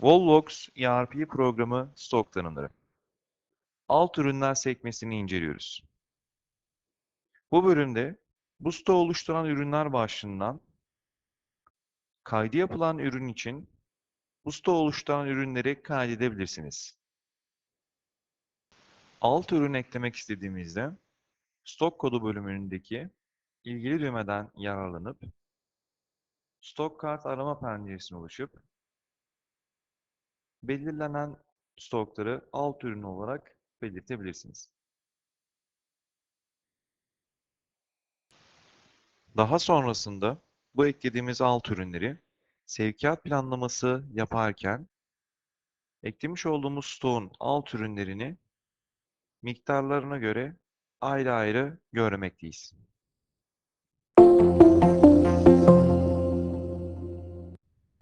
Volvox ERP programı stok tanımları. Alt ürünler sekmesini inceliyoruz. Bu bölümde bu stoğu oluşturan ürünler başlığından kaydı yapılan ürün için bu stoğu oluşturan ürünleri kaydedebilirsiniz. Alt ürün eklemek istediğimizde stok kodu bölümündeki ilgili düğmeden yararlanıp stok kart arama penceresine ulaşıp belirlenen stokları alt ürün olarak belirtebilirsiniz. Daha sonrasında bu eklediğimiz alt ürünleri sevkiyat planlaması yaparken eklemiş olduğumuz stoğun alt ürünlerini miktarlarına göre ayrı ayrı görmekteyiz.